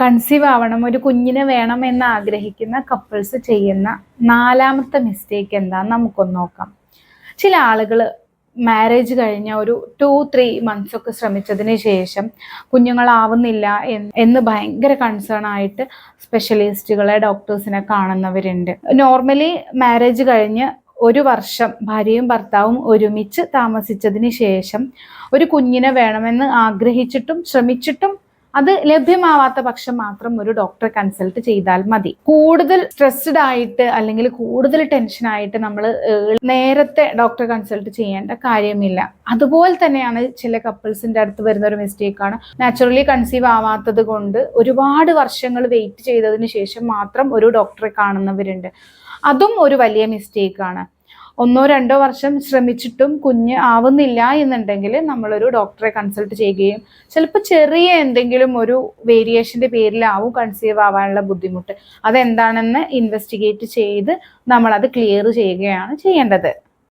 Conceive ആവണം ഒരു കുഞ്ഞിനെ വേണം എന്ന് ആഗ്രഹിക്കുന്ന കപ്പിൾസ് ചെയ്യുന്ന നാലാമത്തെ മിസ്റ്റേക്ക് എന്താന്ന് നമുക്കൊന്ന് നോക്കാം. ചില ആളുകൾ മാരേജ് കഴിഞ്ഞ ഒരു ടു ത്രീ മന്ത്സ് ഒക്കെ ശ്രമിച്ചതിന് ശേഷം കുഞ്ഞുങ്ങളാവുന്നില്ല എന്ന് ഭയങ്കര കൺസേൺ ആയിട്ട് സ്പെഷ്യലിസ്റ്റുകളെ ഡോക്ടേഴ്സിനെ കാണുന്നവരുണ്ട്. നോർമലി മാരേജ് കഴിഞ്ഞ് ഒരു വർഷം ഭാര്യയും ഭർത്താവും ഒരുമിച്ച് താമസിച്ചതിന് ശേഷം ഒരു കുഞ്ഞിനെ വേണമെന്ന് ആഗ്രഹിച്ചിട്ടും ശ്രമിച്ചിട്ടും അത് ലഭ്യമാവാത്ത പക്ഷം മാത്രം ഒരു ഡോക്ടറെ കൺസൾട്ട് ചെയ്താൽ മതി. കൂടുതൽ സ്ട്രെസ്ഡ് ആയിട്ട് അല്ലെങ്കിൽ കൂടുതൽ ടെൻഷൻ ആയിട്ട് നമ്മൾ നേരത്തെ ഡോക്ടറെ കൺസൾട്ട് ചെയ്യേണ്ട കാര്യമില്ല. അതുപോലെ തന്നെയാണ് ചില കപ്പിൾസിന്റെ അടുത്ത് വരുന്ന ഒരു മിസ്റ്റേക്കാണ് നാച്ചുറലി കൺസീവ് ആവാത്തത് കൊണ്ട് ഒരുപാട് വർഷങ്ങൾ വെയിറ്റ് ചെയ്തതിന് ശേഷം മാത്രം ഒരു ഡോക്ടറെ കാണുന്നവരുണ്ട്. അതും ഒരു വലിയ മിസ്റ്റേക്കാണ് ഒന്നോ രണ്ടോ വർഷം ശ്രമിച്ചിട്ടും കുഞ്ഞ് ആവുന്നില്ല എന്നുണ്ടെങ്കിൽ നമ്മളൊരു ഡോക്ടറെ കൺസൾട്ട് ചെയ്യുകയും ചിലപ്പോൾ ചെറിയ എന്തെങ്കിലും ഒരു വേരിയേഷന്റെ പേരിലാവും കൺസീവ് ആവാനുള്ള ബുദ്ധിമുട്ട്. അതെന്താണെന്ന് ഇൻവെസ്റ്റിഗേറ്റ് ചെയ്ത് നമ്മളത് ക്ലിയർ ചെയ്യുകയാണ് ചെയ്യേണ്ടത്.